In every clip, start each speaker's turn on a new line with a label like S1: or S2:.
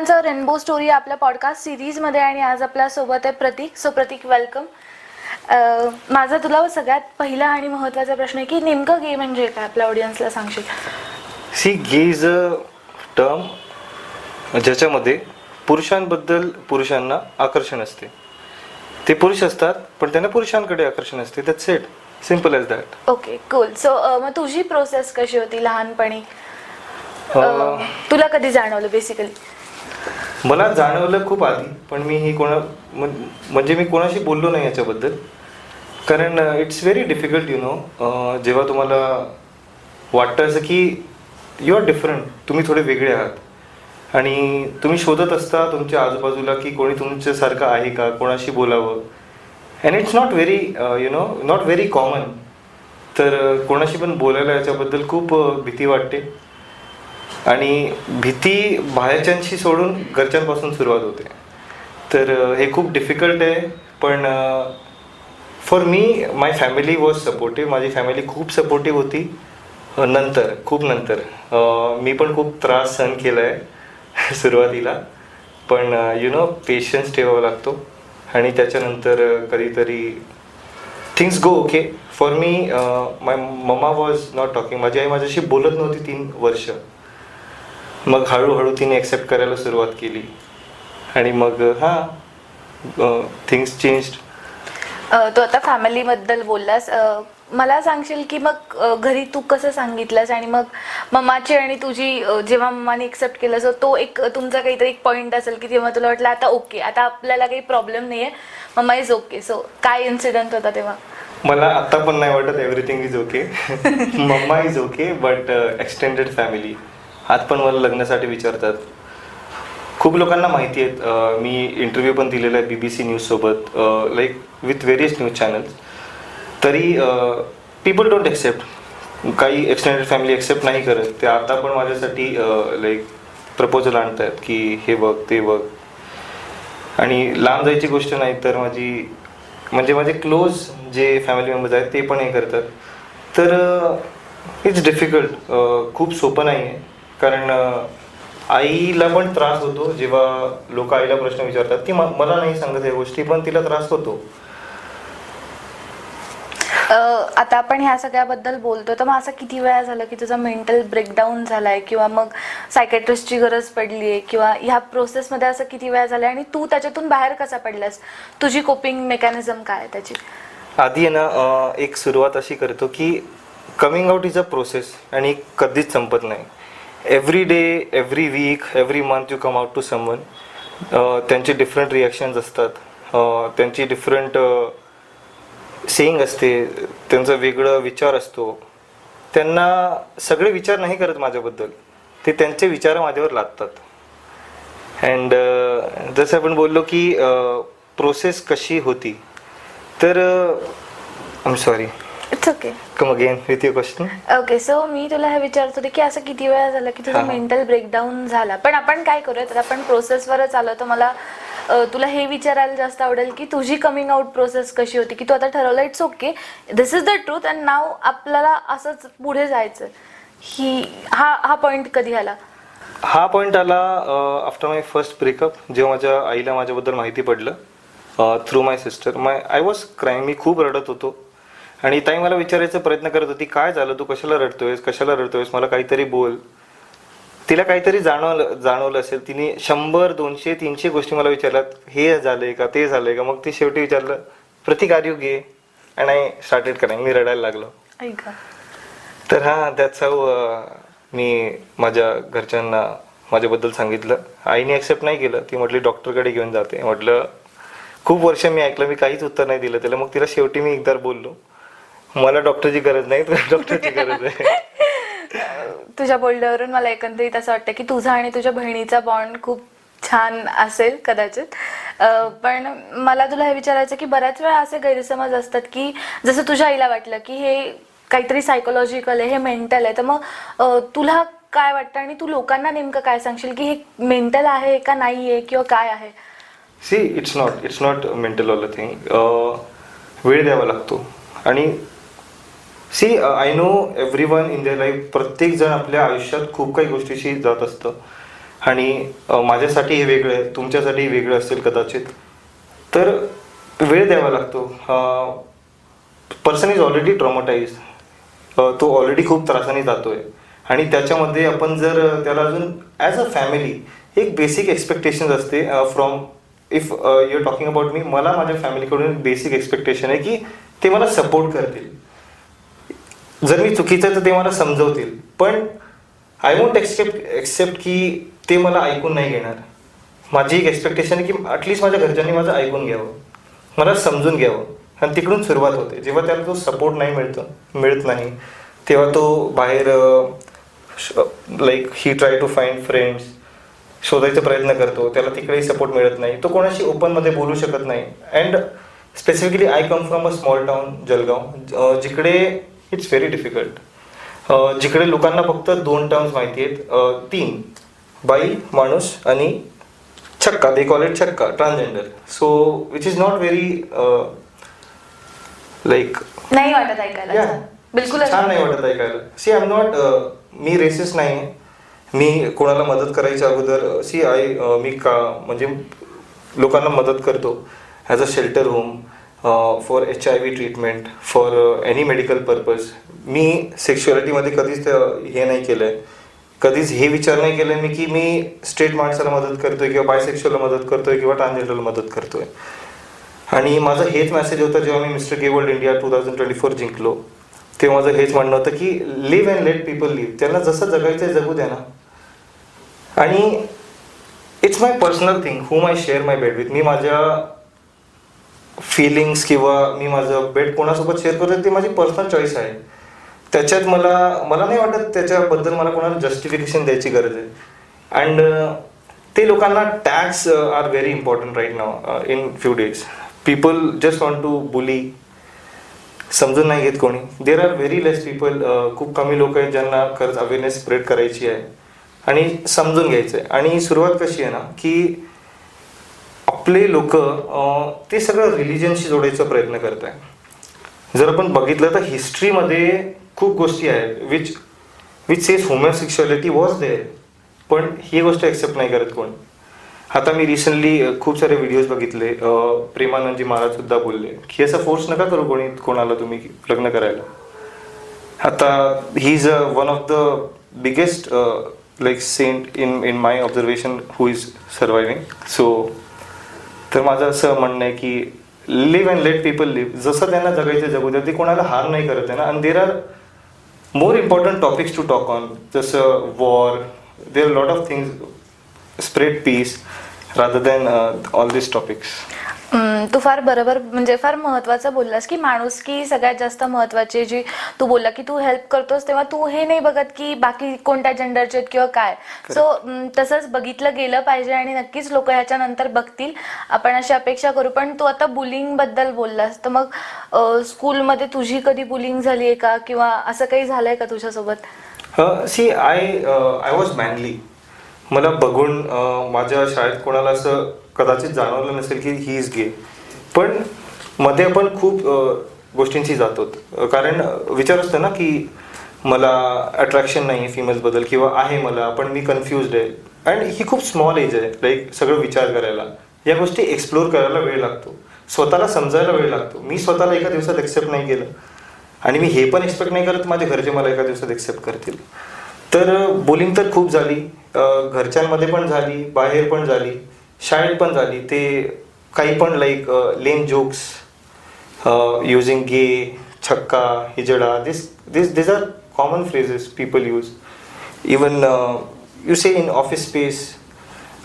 S1: सगळ्यांचं rainbow story आपल्या podcast सिरीजमध्ये आणि आज आपल्यासोबत आहे प्रतीक. सो प्रतीक वेलकम माझा तुला सगळ्यात पहिला आणि महत्त्वाचा प्रश्न आहे की नेमकं गे म्हणजे काय? आपल्या ऑडियन्सला सांगशील?
S2: See gay is a term ज्याच्यामध्ये पुरुषांबद्दल पुरुषांना आकर्षण असते. ते पुरुष असतात पण त्यांना पुरुषांकडे आकर्षण असते. That's it simple as that
S1: okay cool so मग तुझी प्रोसेस कशी होती लहानपणी? अं, तुला कधी जाणवलं बेसिकली
S2: मला जाणवलं खूप आधी पण मी ही कोणा म्हणजे मी कोणाशी बोललो नाही याच्याबद्दल. कारण it's very difficult you know जेव्हा तुम्हाला वाटतं असं की यू आर डिफरंट तुम्ही थोडे वेगळे आहात. आणि तुम्ही शोधत असता तुमच्या आजूबाजूला की कोणी तुमच्यासारखं आहे का कोणाशी बोलावं. And it's not very you know not very common तर कोणाशी पण बोलायला याच्याबद्दल खूप भीती वाटते. आणि भीती बाहेरच्यांशी सोडून घरच्यांपासून सुरुवात होते. तर हे खूप डिफिकल्ट आहे पण for me my family was supportive माझी फॅमिली खूप सपोर्टिव्ह होती नंतर खूप नंतर. मी पण खूप त्रास सहन केला आहे सुरुवातीला. पण यु नो पेशन्स ठेवावा लागतो. आणि त्याच्यानंतर कधीतरी things go okay for me my mamma was not talking माझी आई माझ्याशी बोलत नव्हती तीन वर्ष. मग हळूहळू तिने ॲक्सेप्ट करायला सुरुवात केली. आणि मग हां थिंग्स चेंज्ड
S1: तू आता फॅमिलीबद्दल बोललास. मला सांगशील की मग घरी तू कसं सांगितलंस? आणि मग मम्माची आणि तुझी जेव्हा मम्माने एक्सेप्ट केलं सो तो एक तुमचा काहीतरी एक पॉईंट असेल की तेव्हा तुला वाटलं आता ओके आता आपल्याला काही प्रॉब्लेम नाही आहे मम्मा इज ओके सो काय इन्सिडेंट होता तेव्हा?
S2: मला आत्ता पण नाही वाटत everything is okay mamma is okay but extended family आज पण मला लग्नासाठी विचारतात. खूप लोकांना माहिती आहेत मी इंटरव्ह्यू पण दिलेला आहे B B C न्यूजसोबत like with various news channels तरी पीपल डोंट एक्सेप्ट काही एक्सटेंडेड फॅमिली एक्सेप्ट नाही करत. ते आता पण माझ्यासाठी लाईक प्रपोजल आणत आहेत की हे बघ ते बघ. आणि लांब जायची गोष्ट नाही तर माझी म्हणजे माझे क्लोज जे फॅमिली मेंबर्स आहेत ते पण हे करतात. तर इट्स डिफिकल्ट खूप सोपं नाही आहे कारण आईला पण त्रास होतो. जेव्हा लोक आईला प्रश्न विचारतात ती मला नाही सांगत या गोष्टी पण तिला त्रास होतो.
S1: आता आपण ह्या सगळ्याबद्दल बोलतो तर मग असं किती वेळा झालं की तुझा मेंटल ब्रेकडाऊन झालाय किंवा मग सायकॅट्रिस्टची गरज पडली आहे किंवा ह्या प्रोसेसमध्ये असं किती वेळा झालं आणि तू त्याच्यातून बाहेर कसा पडलास? तुझी कोपिंग मेकॅनिझम काय आहे त्याची?
S2: आधी आहे ना अ, एक सुरुवात अशी करतो की coming out is a process आणि कधीच संपत नाही. Every day every week every month you come out to someone त्यांचे डिफरंट रिॲक्शन्स असतात. Uh, त्यांची डिफरंट सेईंग uh, असते. त्यांचा वेगळं विचार असतो. त्यांना सगळे विचार नाही करत माझ्याबद्दल. ते त्यांचे विचार माझ्यावर लादतात. अँड uh, जसं आपण बोललो की प्रोसेस कशी होती तर I am sorry
S1: it's okay
S2: come again with your question
S1: okay so मी तुला हे विचारत होते की असं किती वेळा झालं की तुझा
S2: हा.
S1: मेंटल ब्रेकडाऊन झाला? पण आपण काय करूया तर आपण प्रोसेसवरच आलो तर मला अ, तुला हे विचारायला जास्त आवडेल की तुझी कमिंग आउट प्रोसेस कशी होती? की तू आता ठरवलं it's okay this is the truth and now आपल्याला असंच पुढे जायचं ही हा हा पॉईंट कधी आला?
S2: हा पॉईंट आला आफ्टर माय फर्स्ट ब्रेकअप जेव्हा माझ्या आईला माझ्याबद्दल माहिती पडलं through my sister my I was crying मी खूप रडत होतो. आणि ताई मला विचारायचा प्रयत्न करत होती काय झालं? तू कशाला रडतोयस? कशाला रडतोयस? मला काहीतरी बोल. तिला काहीतरी जाणवलं जाणवलं असेल. तिने शंभर दोनशे तीनशे गोष्टी मला विचारल्यात. हे झालंय का? ते झालंय का? मग ती शेवटी विचारलं Pratik are you gay? And I started करायला मी रडायला लागलो.
S1: ऐका.
S2: तर हां त्याच मी माझ्या घरच्यांना माझ्याबद्दल सांगितलं. आईने ॲक्सेप्ट नाही केलं. ती म्हटली डॉक्टरकडे घेऊन जाते. म्हटलं खूप वर्ष मी ऐकलं. मी काहीच उत्तर नाही दिलं त्याला. मग तिला शेवटी मी एकदा बोललो. मला डॉक्टरची गरज नाही तुला डॉक्टरची गरज आहे.
S1: तुझ्या बोलण्यावरून मला एकंदरीत असं वाटतं की तुझा आणि तुझ्या बहिणीचा बॉन्ड खूप छान असेल कदाचित. पण मला तुला हे विचारायचं की बऱ्याच वेळा असे गैरसमज असतात की जसं तुझ्या आईला वाटलं की हे काहीतरी सायकोलॉजिकल आहे हे मेंटल आहे तर मग तुला काय वाटतं आणि तू लोकांना नेमकं काय सांगशील की हे मेंटल आहे का नाही आहे किंवा काय आहे?
S2: See it's not it's not mental all thing वेळ द्यावा लागतो. आणि see I know everyone in the life प्रत्येक जण आपल्या आयुष्यात खूप काही गोष्टीशी जात असतं. आणि uh, माझ्यासाठी हे वेगळं आहे तुमच्यासाठी वेगळं असेल कदाचित. तर वेळ द्यावा लागतो. पर्सन इज ऑलरेडी ट्रॉमटाईज तो ऑलरेडी खूप त्रासाने जातोय. आणि त्याच्यामध्ये आपण जर uh, त्याला अजून ॲज अ फॅमिली एक बेसिक एक्सपेक्टेशन असते from if you talking about me मला माझ्या फॅमिलीकडून बेसिक एक्सपेक्टेशन आहे की ते मला सपोर्ट करतील. जर मी चुकीचं तर ते मला समजवतील. पण आय वोंट एक्सेप्ट एक्सेप्ट की ते मला ऐकून नाही घेणार. माझी एक एक्सपेक्टेशन आहे की ॲटलिस्ट माझ्या घरच्यांनी माझं ऐकून घ्यावं. मला समजून घ्यावं. आणि तिकडून सुरुवात होते. जेव्हा त्याला तो सपोर्ट नाही मिळतो मिळत नाही तेव्हा तो बाहेर like he try to find friends शोधायचा प्रयत्न करतो. त्याला तिकडेही सपोर्ट मिळत नाही. तो कोणाशी ओपनमध्ये बोलू शकत नाही. And specifically I come from a small town Jalgaon जिकडे इट्स व्हेरी डिफिकल्ट जिकडे लोकांना फक्त दोन टर्म्स माहिती आहेत तीन बाई माणूस आणि छक्का. They call it chhakka transgender so which is not very like
S1: नाही वाटत ऐकायला. बिलकुल
S2: छान. नाही वाटत ऐकायला. सी आय एम नॉट मी रेसिस्ट नाही मी कोणाला मदत करायच्या अगोदर सी आय मी का म्हणजे लोकांना मदत करतो. As a shelter home for H I V treatment for any medical purpose मी सेक्शुअलिटीमध्ये कधीच हे नाही केलं आहे कधीच हे विचार नाही केलं मी की मी स्ट्रेट माणसाला मदत करतोय किंवा बायसेक्शुअलला मदत करतोय किंवा ट्रान्सजेंडरला मदत करतोय. आणि माझं हेच मेसेज होता जेव्हा मी mister gay world India two thousand twenty four जिंकलो. तेव्हा माझं हेच म्हणणं होतं की live and let people live त्यांना जसं जगायचं आहे जगू द्या ना. And it's my personal thing whom I share my bed with मी माझ्या फिलिंग्स किंवा मी माझं बेड कोणासोबत शेअर करतो ते माझी पर्सनल चॉईस आहे. त्याच्यात मला मला नाही वाटत त्याच्याबद्दल मला कोणाला जस्टिफिकेशन द्यायची गरज आहे. अँड ते लोकांना talks are very important right now in few days people just want to bully समजून नाही घेत कोणी. There are very less people खूप कमी लोक आहेत ज्यांना खरंच अवेअरनेस स्प्रेड करायची आहे. आणि समजून घ्यायचं आहे आणि सुरुवात कशी आहे ना की आपले लोक ते सगळं रिलिजनशी जोडायचा प्रयत्न करत आहे जर आपण बघितलं तर हिस्ट्रीमध्ये खूप गोष्टी आहेत which which says homosexuality was there पण ही गोष्ट ॲक्सेप्ट नाही करत कोण. आता मी रिसेंटली खूप सारे व्हिडिओज बघितले प्रेमानंदजी महाराज सुद्धा बोलले की असं फोर्स नका करू कोणी कोणाला तुम्ही लग्न करायला. आता he is one of the biggest like saint in in my observation who is surviving so तर माझं असं म्हणणं आहे की live and let people live जसं त्यांना जगायचं जगू द्या. ते कोणाला हार नाही करत आहे ना. आणि there are more important topics to talk on जसं war there are lot of things spread peace rather than all this topics
S1: तू फार बरोबर म्हणजे फार महत्वाचं बोललास की माणुसकी सगळ्यात जास्त महत्वाची जी तू बोलला की तू हेल्प करतोस तेव्हा तू हे नाही बघत की बाकी कोणत्या जेंडरचे आहेत किंवा काय. सो तसंच बघितलं गेलं पाहिजे आणि नक्कीच लोक ह्याच्यानंतर बघतील. आपण अशी अपेक्षा करू पण तू आता बुलिंगबद्दल बोललास तर मग स्कूलमध्ये तुझी कधी बुलिंग झाली आहे का? किंवा असं काही झालंय का तुझ्यासोबत?
S2: See I I was manly मला बघून माझ्या शाळेत कोणाला असं कदाचित जाणवलं नसेल की ही इज गे पण मध्ये आपण खूप गोष्टींशी जातो. कारण विचार असतो ना की मला अट्रॅक्शन नाही आहे फिमेल्सबद्दल किंवा आहे मला पण मी कन्फ्युज आहे. अँड ही खूप स्मॉल एज आहे लाईक सगळं विचार करायला. या गोष्टी एक्सप्लोर करायला वेळ लागतो. स्वतःला समजायला वेळ लागतो. मी स्वतःला एका दिवसात एक्सेप्ट नाही केलं. आणि मी हे पण एक्सपेक्ट नाही करत माझे घरचे मला एका दिवसात एक्सेप्ट करतील. तर बोलिंग तर खूप झाली. घरच्यांमध्ये पण झाली बाहेर पण झाली. शाळेत पण झाली. ते काही पण like lame jokes using gay chhakka hijra this this this are common phrases people use even you say in office space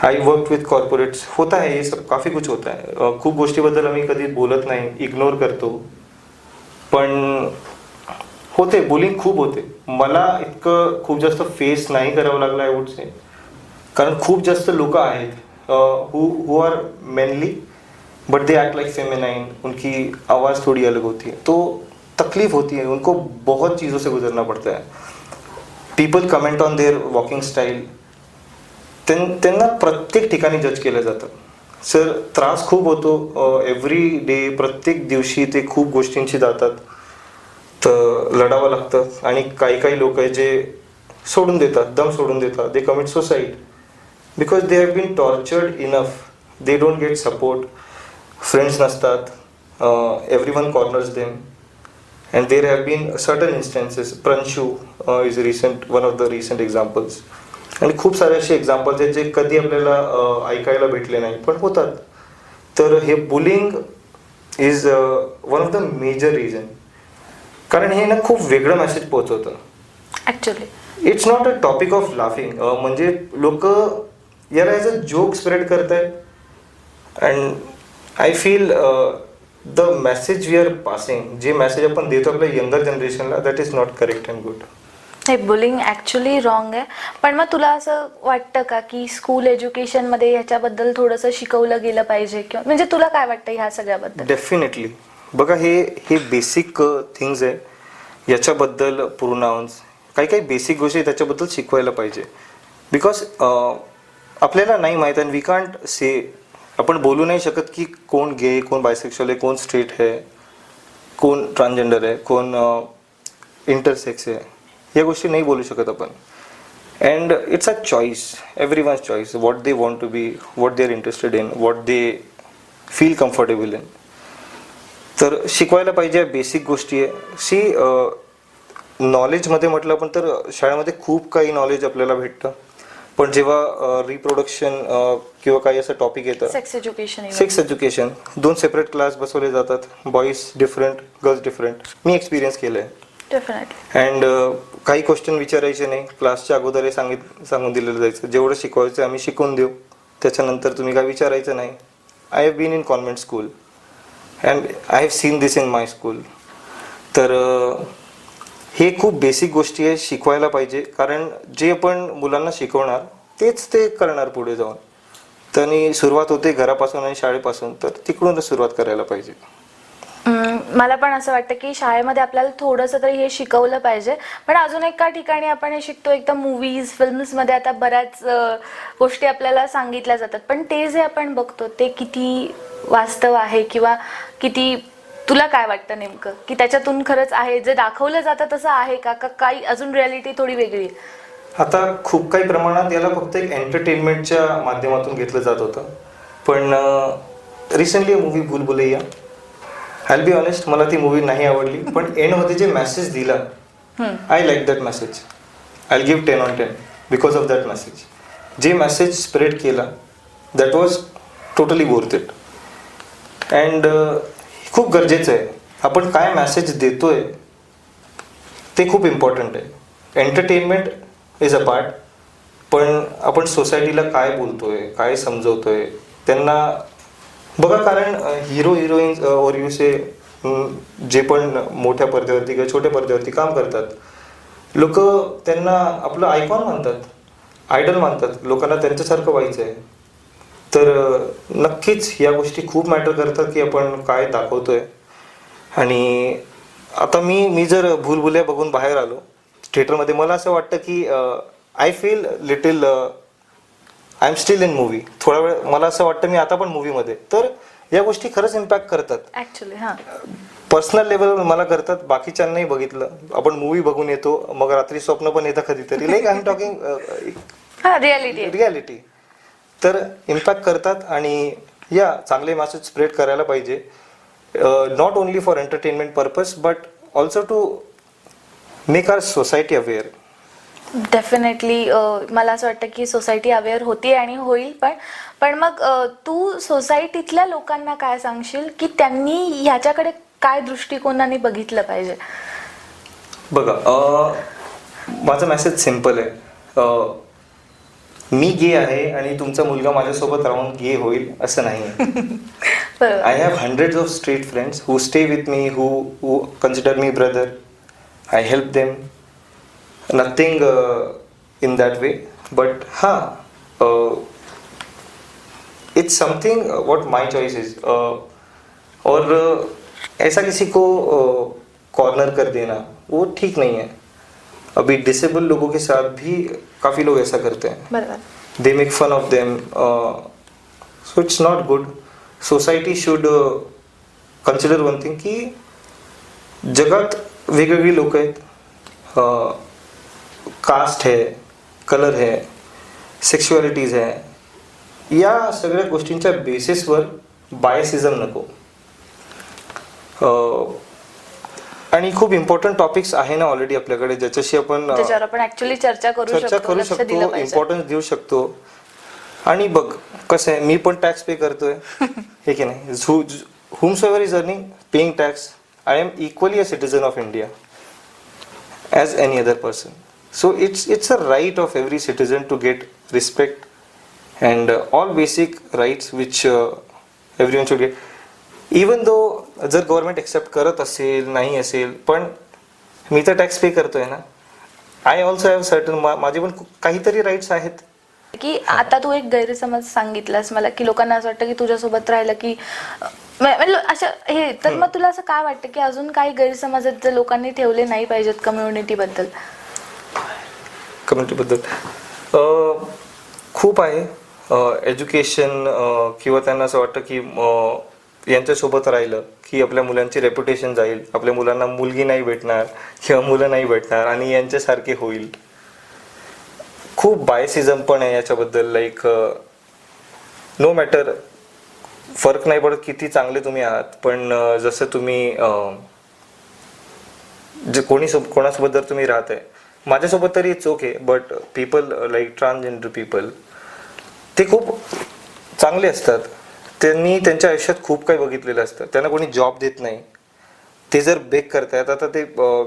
S2: I work with corporates होता है ये सब काफ़ी कुछ होता है. खूप गोष्टीबद्दल आम्ही कधी बोलत नाही इग्नोर करतो. पण होते बुलिंग खूप होते. मला इतकं खूप जास्त फेस नाही करावं लागलं आय वुड से कारण खूप जास्त लोक आहेत. Who who are mainly but they act like feminine उनकी आवाज़ थोड़ी अलग होती है। तो तकलीफ होती है। उनको बहुत चीज़ों से गुजरना पड़ता है। People comment on their walking style त्यां त्यांना प्रत्येक ठिकाणी जज केलं जातं। सर त्रास खूप होतो। uh, एव्हरी डे प्रत्येक दिवशी ते खूप गोष्टींशी जातात। तर लढावं लागतं। आणि काही काही लोक आहे जे सोडून देतात दम सोडून देतात. They commit suicide because they have been tortured enough they don't get support friends नसतात everyone corners them and there have been certain instances Pranshu is recent one of the recent examples आणि खूप सारे असे examples आहेत जे कधी आपल्याला अ, ऐकायला भेटले नाही पण होतात. तर हे bullying is one of the major reason कारण हे ना खूप वेगळं message पोहोचवतं.
S1: Actually
S2: it's not a topic of laughing म्हणजे लोक याला ॲज अ जोक स्प्रेड करतायत and I feel the message we are passing जे मेसेज आपण देतो आपल्या यंगर जनरेशनला that is not correct and good
S1: हे बुलिंग ॲक्च्युली रॉंग आहे. पण मग तुला असं वाटतं का की स्कूल एज्युकेशनमध्ये ह्याच्याबद्दल थोडंसं शिकवलं गेलं पाहिजे? किंवा म्हणजे तुला काय वाटतं ह्या सगळ्याबद्दल?
S2: डेफिनेटली बघा हे हे बेसिक थिंग्स आहे. याच्याबद्दल प्रोनाऊन्स काही काही बेसिक गोष्टी त्याच्याबद्दल शिकवायला पाहिजे. बिकॉज आपल्याला नाही माहीत आणि वी कांट से आपण बोलू नाही शकत की कोण गे कोण बायसेक्शुअल आहे कोण स्ट्रेट आहे कोण ट्रान्सजेंडर आहे कोण इंटरसेक्स आहे. या गोष्टी नाही बोलू शकत आपण. And it's a choice everyone's choice what they want to be what they are interested in what they feel comfortable in तर शिकवायला पाहिजे बेसिक गोष्टी आहे. सी नॉलेजमध्ये म्हटलं आपण तर शाळेमध्ये खूप काही नॉलेज आपल्याला भेटतं. पण जेव्हा रिप्रोडक्शन किंवा काही असं टॉपिक येतं
S1: सेक्स एज्युकेशन
S2: सेक्स एज्युकेशन दोन सेपरेट क्लास बसवले जातात. बॉईज डिफरंट गर्ल्स डिफरंट मी एक्सपिरियन्स केलं आहे
S1: डेफिनेटली
S2: अँड काही क्वेश्चन विचारायचे नाही. क्लासच्या अगोदर हे सांगित सांगून दिलेलं जायचं. जेवढं शिकवायचं आम्ही शिकवून देऊ. त्याच्यानंतर तुम्ही काय विचारायचं नाही. I have been in convent school and I have seen this in my school तर हे खूप बेसिक गोष्टी आहे शिकवायला पाहिजे. कारण जे आपण मुलांना शिकवणार तेच ते करणार पुढे जाऊन. तर सुरुवात होते घरापासून आणि शाळेपासून तर तिकडूनच सुरुवात करायला पाहिजे.
S1: मला पण असं वाटतं की शाळेमध्ये आपल्याला थोडंसं तरी हे शिकवलं पाहिजे. पण अजून एका ठिकाणी आपण हे शिकतो एकदम मूवीज फिल्म्समध्ये आता बऱ्याच गोष्टी आपल्याला सांगितल्या जातात. पण ते जे आपण बघतो ते किती वास्तव आहे किंवा किती तुला काय वाटतं नेमकं? की त्याच्यातून खरंच आहे? जे दाखवलं जातं तसं आहे का? का काही अजून रियालिटी थोडी वेगळी? आहे
S2: आता खूप काही प्रमाणात याला फक्त एक एंटरटेनमेंटच्या माध्यमातून घेतलं जात होतं. पण रिसेंटली मूवी बुलबुलैया आय बी ऑनेस्ट मला ती मूवी नाही आवडली. पण एंडमध्ये जे मेसेज दिला I like that message I give ten on ten because of that message जे मेसेज स्प्रेड केला that was totally worth it and खूप गरजेचं आहे. आपण काय मॅसेज देतोय ते खूप इम्पॉर्टंट आहे. एंटरटेनमेंट इज अ पार्ट पण आपण सोसायटीला काय बोलतोय काय समजवतोय त्यांना बघा कारण हिरो हिरोईन और युसे जे पण मोठ्या पडद्यावरती किंवा छोट्या पडद्यावरती काम करतात लोक त्यांना आपलं आयकॉन मानतात आयडल मानतात. लोकांना त्यांच्यासारखं व्हायचं आहे तर नक्कीच या गोष्टी खूप मॅटर करतात की आपण काय दाखवतोय. आणि आता मी मी जर भूलभुल्या बघून बाहेर आलो थिएटरमध्ये मला असं वाटतं की I feel little I am still in movie थोडा वेळ मला असं वाटतं मी आता पण मूवीमध्ये तर या गोष्टी खरंच इम्पॅक्ट करतात.
S1: हां.
S2: पर्सनल लेवलवर मला करतात बाकीच्यांनाही बघितलं. आपण मूवी बघून येतो मग रात्री स्वप्न पण येतं कधीतरी. लाईक आय एम टॉकिंग
S1: हां रियालिटी
S2: रियालिटी तर इम्पॅक्ट करतात आणि या चांगले मेसेज स्प्रेड करायला पाहिजे. Not only for entertainment purpose but also to make our society aware
S1: definitely मला असं वाटतं की सोसायटी अवेअर होती आणि होईल पण पण मग तू सोसायटीतल्या लोकांना काय सांगशील? की त्यांनी ह्याच्याकडे काय दृष्टिकोनाने बघितलं पाहिजे?
S2: बघा माझा मेसेज सिंपल आहे. मी गे आहे आणि तुमचा मुलगा माझ्यासोबत राहून गे होईल असं नाही. I have hundred of street friends who stay with me who who consider me brother I help them nothing in that way but हां it's something what my choice is और uh, ऐसा किसी को uh, कॉर्नर कर देना वो ठीक नहीं है। अभी डिसेबल लोगों के साथ भी काफ़ी लोग ऐसा करते हैं।
S1: बरोबर।
S2: They make fun of them uh, so it's not good. Society should uh, consider one thing की जगात वेगवेगळी लोक आहेत. कास्ट है कलर है सेक्शुअलिटीज है. या सगळ्या गोष्टींच्या बेसिसवर बायसिझम नको. अं, आणि खूप इम्पॉर्टंट टॉपिक्स आहे ना ऑलरेडी आपल्याकडे ज्याच्याशी आपण अं,
S1: त्याच्यावर आपण ऍक्च्युली चर्चा करू
S2: चर्चा
S1: शकतो
S2: करू
S1: लक्ष दिलं
S2: शकतो
S1: पाहिजे.
S2: इम्पॉर्टन्स देऊ शकतो. आणि बघ कसं आहे मी पण टॅक्स पे करतोय. हे की नाही? Whomsoever is earning paying tax I am equally a citizen of India as any other person so it's it's a right of every citizen to get respect and all basic rights which every one should get even though जर government accept करत असेल नाही असेल पण मी तर tax pay करतोय ना. I also have certain माझे पण काहीतरी राईट्स आहेत.
S1: की आता तू एक गैरसमज सांगितलास मला की लोकांना असं वाटतं की तुझ्यासोबत राहिलं की म्हणजे असं हे तर मग तुला असं काय वाटतं की अजून काही गैरसमज आहेत जे लोकांनी ठेवले नाही पाहिजेत कम्युनिटी बद्दल?
S2: कम्युनिटीबद्दल अ, खूप आहे. एज्युकेशन किंवा त्यांना असं वाटतं की यांच्यासोबत राहिलं की आपल्या मुलांची रेप्युटेशन जाईल आपल्या मुलांना मुलगी नाही भेटणार किंवा मुलं नाही भेटणार आणि यांच्यासारखे होईल. खूप बायसिझम पण आहे याच्याबद्दल लाईक नो मॅटर फरक नाही पडत किती चांगले तुम्ही आहात पण जसं तुम्ही जे कोणी कोणासोबत जर तुम्ही राहत आहे माझ्यासोबत तरी it's okay but people like transgender people ते खूप चांगले असतात. त्यांनी त्यांच्या आयुष्यात खूप काही बघितलेलं असतं. त्यांना कोणी जॉब देत नाही. ते जर बेक करतायत आता ते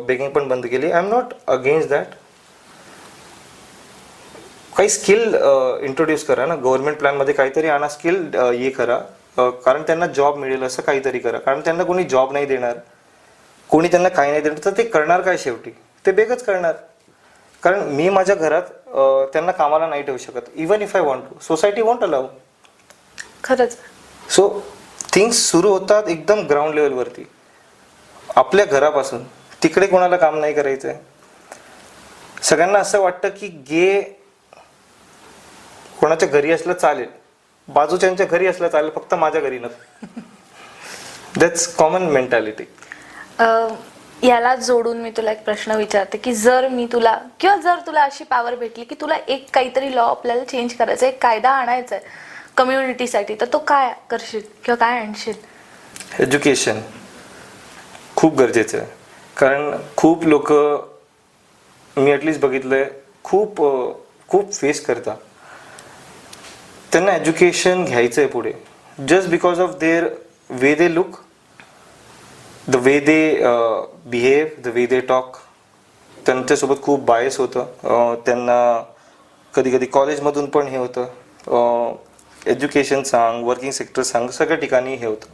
S2: बेकिंग पण बंद केली. I am not against that काही स्किल इंट्रोड्यूस करा ना. गव्हर्नमेंट प्लॅनमध्ये काहीतरी आणा स्किल हे करा. कारण त्यांना जॉब मिळेल असं काहीतरी करा. कारण त्यांना कोणी जॉब नाही देणार. कोणी त्यांना काही नाही देणार. तर ते करणार काय शेवटी? ते बेगच करणार. कारण मी माझ्या घरात त्यांना कामाला नाही ठेवू शकत. Even if I want to society won't allow
S1: खरंच.
S2: सो थिंग्स सुरू होतात एकदम ग्राउंड लेवलवरती आपल्या घरापासून. तिकडे कोणाला काम नाही करायचं आहे सगळ्यांना असं वाटतं की गे कोणाच्या घरी असलं चालेल. बाजूच्यांच्या घरी असलं चालेल फक्त माझ्या घरी नको. दॅट्स कॉमन मेंटॅलिटी
S1: याला जोडून मी तुला एक प्रश्न विचारते की जर मी तुला किंवा जर तुला अशी पॉवर भेटली की तुला एक काहीतरी लॉ आपल्याला चेंज करायचा आहे, एक कायदा आणायचा आहे कम्युनिटीसाठी तर तो काय करशील किंवा काय आणशील?
S2: एज्युकेशन खूप गरजेचं आहे. कारण खूप लोक मी ॲटलिस्ट बघितलंय खूप खूप फेस करता त्यांना एज्युकेशन घ्यायचं आहे पुढे just because of their way they look the way they behave the way they talk त्यांच्यासोबत खूप बायस होतं. त्यांना कधी कधी कॉलेजमधून पण हे होतं. एज्युकेशन सांग वर्किंग सेक्टर सांग सगळ्या ठिकाणी हे होतं.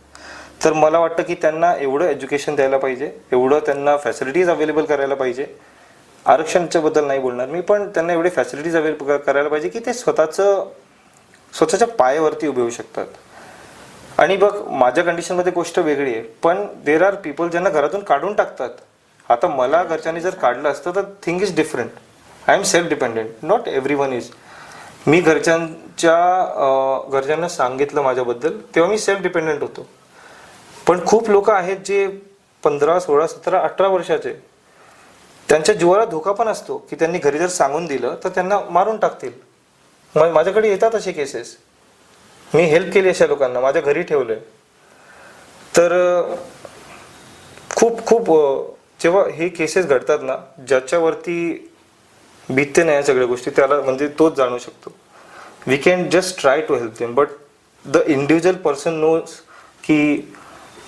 S2: तर मला वाटतं की त्यांना एवढं एज्युकेशन द्यायला पाहिजे एवढं त्यांना फॅसिलिटीज अवेलेबल करायला पाहिजे. आरक्षणच्या बद्दल नाही बोलणार मी पण त्यांना एवढे फॅसिलिटीज अवेलेबल करायला पाहिजे की ते स्वतःचं स्वतःच्या पायावरती उभे होऊ शकतात. आणि बघ माझ्या कंडिशनमध्ये गोष्ट वेगळी आहे पण देर आर पीपल ज्यांना घरातून काढून टाकतात. आता मला घरच्यांनी जर काढलं असतं तर thing is different I am self dependent not every one is me घरच्यांच्या घरच्यांना सांगितलं माझ्याबद्दल तेव्हा मी सेल्फ डिपेंडेंट होतो. पण खूप लोक आहेत जे पंधरा सोळा सतरा अठरा वर्षाचे. त्यांच्या जीवाला धोका पण असतो की त्यांनी घरी जर सांगून दिलं तर त्यांना मारून टाकतील. मग माझ्याकडे येतात असे केसेस मी हेल्प केली अशा लोकांना माझ्या घरी ठेवलंय. तर खूप खूप जेव्हा हे केसेस घडतात ना ज्याच्यावरती बीतते नाही या सगळ्या गोष्टी त्याला म्हणजे तोच जाणू शकतो. We can just try to help them but the individual person knows की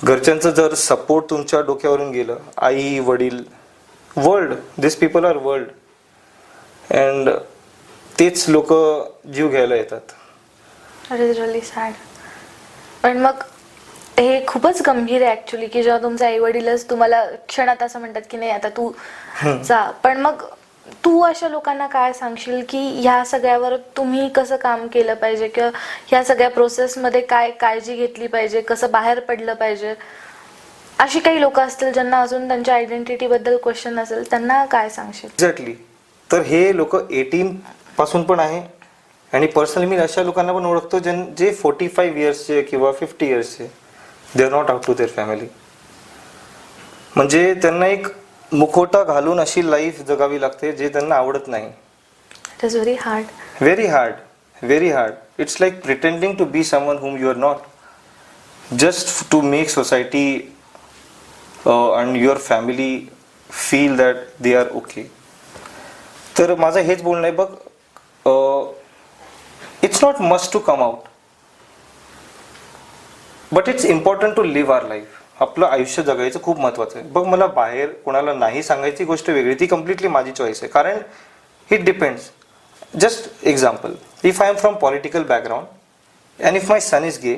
S2: घरच्यांचं जर सपोर्ट तुमच्या डोक्यावरून गेलं आई वडील world this people are world and तेच लोक जीव घ्यायला येतात.
S1: रिअली सॅड पण मग हे खूपच गंभीर आहे ऍक्च्युली की जेव्हा तुमचे आई वडीलच तुम्हाला क्षणात असं म्हणतात की नाही आता तू जा. पण मग तू अशा लोकांना काय सांगशील की ह्या सगळ्यावर तुम्ही कसं काम केलं पाहिजे किंवा ह्या सगळ्या प्रोसेसमध्ये काय काळजी घेतली पाहिजे कसं बाहेर पडलं पाहिजे? अशी काही लोक असतील ज्यांना अजून त्यांच्या आयडेंटिटी बद्दल क्वेश्चन असेल त्यांना काय सांगशील?
S2: एक्झॅक्टली तर हे लोक एटीन पासून पण आहे. आणि पर्सनली मी अशा लोकांना पण ओळखतो ज्यां जे फोर्टी फाईव्ह इयर्सचे किंवा fifty इयर्सचे they are not out to their family म्हणजे त्यांना एक मुखोटा घालून अशी लाईफ जगावी लागते जे त्यांना आवडत नाही.
S1: It is very hard
S2: very hard very hard it's like pretending to be someone whom you are not just to make society and your family feel that they are okay तर माझं हेच बोलणं आहे बघ it's not must to come out but it's important to live our life आपलं आयुष्य जगायचं खूप महत्त्वाचं आहे. बघ मला बाहेर कोणाला नाही सांगायची गोष्ट वेगळी ती कम्प्लिटली माझी चॉईस आहे. कारण it depends just example if I am from political background and if my son is gay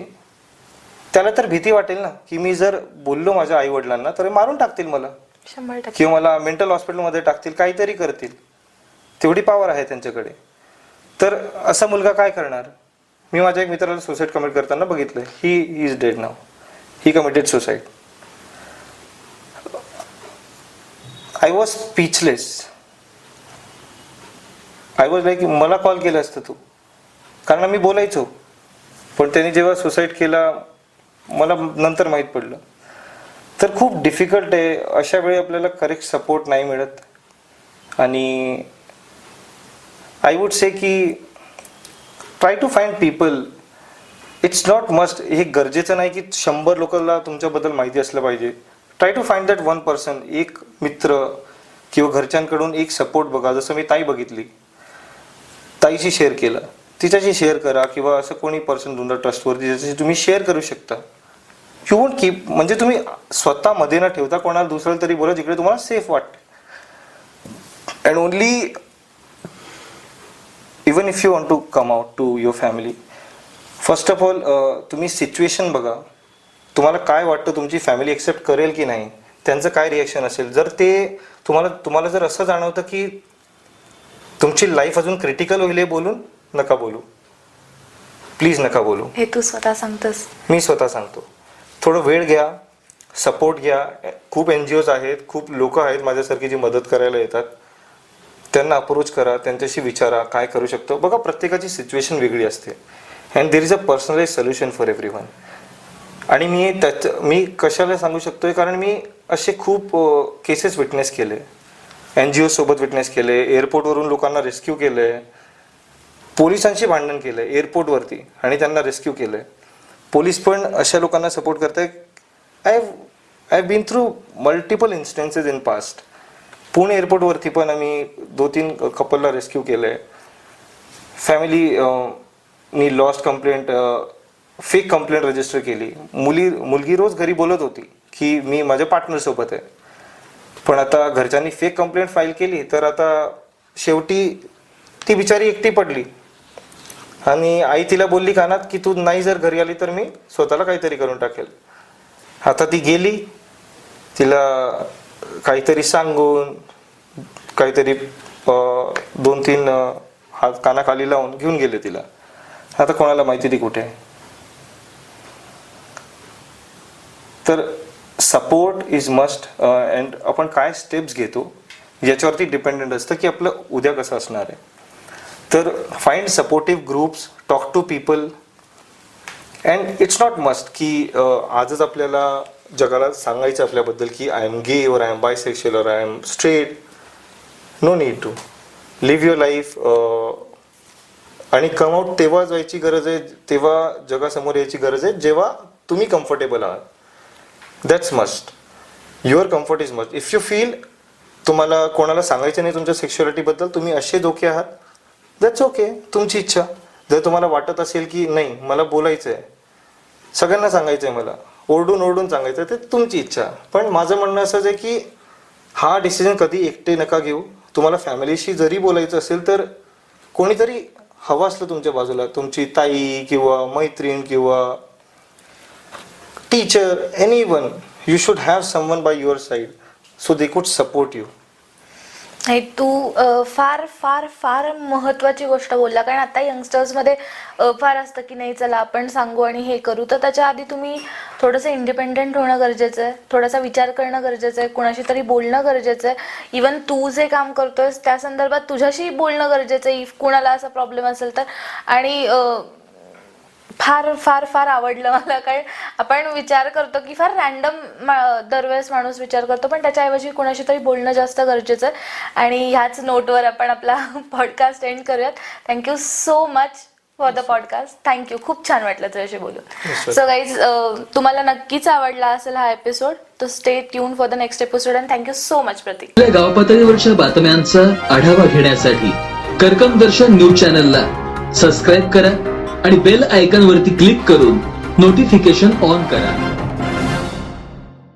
S2: त्याला तर भीती वाटेल ना की मी जर बोललो माझ्या आई वडिलांना तर मारून टाकतील मला. किंवा मला मेंटल हॉस्पिटलमध्ये टाकतील काहीतरी करतील. तेवढी पॉवर आहे त्यांच्याकडे. तर असा मुलगा काय करणार? मी माझ्या एक मित्राला सुसाईड कमिट करताना बघितलं he is dead now he committed suicide I was speechless I was like मला कॉल केलं असतं तू. कारण मी बोलायचो. पण त्यांनी जेव्हा सुसाईड केला मला नंतर माहीत पडलं. तर खूप डिफिकल्ट आहे. अशा वेळी आपल्याला करेक्ट सपोर्ट नाही मिळत. आणि आय वुड से की try to find people it's not must हे गरजेचं नाही की शंभर लोकांना तुमच्याबद्दल माहिती असलं पाहिजे. Try to find that one person एक मित्र किंवा घरच्यांकडून एक सपोर्ट बघा. जसं मी ताई बघितली. ताईशी शेअर केलं. तिच्याशी शेअर करा किंवा असं कोणी पर्सन तुमचा ट्रस्टवरती ज्याच्याशी तुम्ही शेअर करू शकता. यू वोंट कीप म्हणजे तुम्ही स्वतः मध्ये न ठेवता कोणाला दुसऱ्याला तरी बोला जिकडे तुम्हाला सेफ वाटते and only even if you want to come out to your family first of all तुम्ही सिच्युएशन बघा. तुम्हाला काय वाटतं तुमची फॅमिली एक्सेप्ट करेल की नाही? त्यांचं काय रिॲक्शन असेल? जर ते तुम्हाला तुम्हाला जर असं जाणवतं की तुमची लाईफ अजून क्रिटिकल होईल हे बोलून नका बोलू. प्लीज नका बोलू.
S1: हे तू स्वतः सांगतोस.
S2: मी स्वतः सांगतो. थोडं वेळ घ्या सपोर्ट घ्या. खूप एन जी ओज आहेत खूप लोक आहेत माझ्यासारखी जी मदत करायला येतात. त्यांना अप्रोच करा त्यांच्याशी विचारा काय करू शकतो. बघा प्रत्येकाची सिच्युएशन वेगळी असते. And there is a personalize solution for every one आणि मी त्याच मी कशाला सांगू शकतोय? कारण मी असे खूप केसेस विटनेस केले. एन जी ओसोबत विटनेस केले एअरपोर्टवरून लोकांना रेस्क्यू केले पोलिसांशी भांडण केलं आहे एअरपोर्टवरती आणि त्यांना रेस्क्यू केलं. आहे पोलीस पण अशा लोकांना सपोर्ट करत आहे I I been through multiple instances in past Pune एअरपोर्टवरती पण आम्ही दोन तीन कपलला रेस्क्यू केलं. आहे फॅमिली मी lost complaint fake complaint register केली. मुली मुलगी रोज घरी बोलत होती की मी माझ्या पार्टनरसोबत आहे. पण आता घरच्यांनी फेक कंप्लेंट फाईल केली तर आता शेवटी ती बिचारी एकटी पडली. आणि आई तिला बोलली कानात की तू नाही जर घरी आली तर मी स्वतःला काहीतरी करून टाकेल. आता ती गेली तिला काहीतरी सांगून काहीतरी दोन तीन हात कानाखाली लावून घेऊन गेले तिला. आता कोणाला माहिती ती कुठे आहे? तर सपोर्ट इज मस्ट अँड आपण काय स्टेप्स घेतो याच्यावरती डिपेंडेंट असतं की आपलं उद्या कसं असणार आहे. तर find supportive groups talk to people and it's not must की uh, आजच आपल्याला जगाला सांगायचं आपल्याबद्दल की आय एम गे और आय एम बायसेक्शुअल और I am straight no need to live your life आणि कमआउट तेव्हा जायची गरज आहे तेव्हा जगासमोर यायची गरज आहे जेव्हा तुम्ही कम्फर्टेबल आहात. That's must your comfort is must if you feel तुम्हाला कोणाला सांगायचं नाही तुमच्या सेक्शुअलिटीबद्दल तुम्ही असे धोके आहात दॅट्स ओके तुमची इच्छा. जर तुम्हाला वाटत असेल की नाही मला बोलायचं आहे सगळ्यांना सांगायचं आहे मला ओरडून ओरडून सांगायचं आहे ते तुमची इच्छा. पण माझं म्हणणं असंच आहे की हा डिसिजन कधी एकटे नका घेऊ. तुम्हाला फॅमिलीशी जरी बोलायचं असेल तर कोणीतरी हवं असलं तुमच्या बाजूला तुमची ताई किंवा मैत्रीण किंवा teacher any one you should have someone by your side so they could support you
S1: नाही तू अ, फार फार फार महत्वाची गोष्ट बोलला. कारण आता यंगस्टर्समध्ये फार असतं की नाही चला आपण सांगू आणि हे करू. तर त्याच्या आधी तुम्ही थोडंसं इंडिपेंडेंट होणं गरजेचं आहे. थोडासा विचार करणं गरजेचं आहे. कुणाशी तरी बोलणं गरजेचं आहे. इवन तू जे काम करतोयस त्या संदर्भात तुझ्याशी बोलणं गरजेचं आहे. इफ कुणाला असा प्रॉब्लेम असेल तर. आणि फार फार फार आवडलं मला. कारण आपण विचार करतो की फार रॅन्डम दरवेळेस माणूस विचार करतो. पण त्याच्याऐवजी कुणाशी तरी बोलणं जास्त गरजेचं आहे. आणि ह्याच नोटवर आपण आपला पॉडकास्ट एंड करूयात. Thank you so much for the podcast thank you खूप छान वाटलं तुझ्याशी बोलून. सो गाईज तुम्हाला नक्कीच आवडला असेल हा एपिसोड तर stay tune for the next episode and thank you so much Prateek
S3: आपल्या गाव पातळीवरच्या बातम्यांचा आढावा घेण्यासाठी कर्कम दर्शन न्यूज चॅनलला सबस्क्राईब करा आणि बेल आयकॉन वरती क्लिक करून नोटिफिकेशन ऑन करा.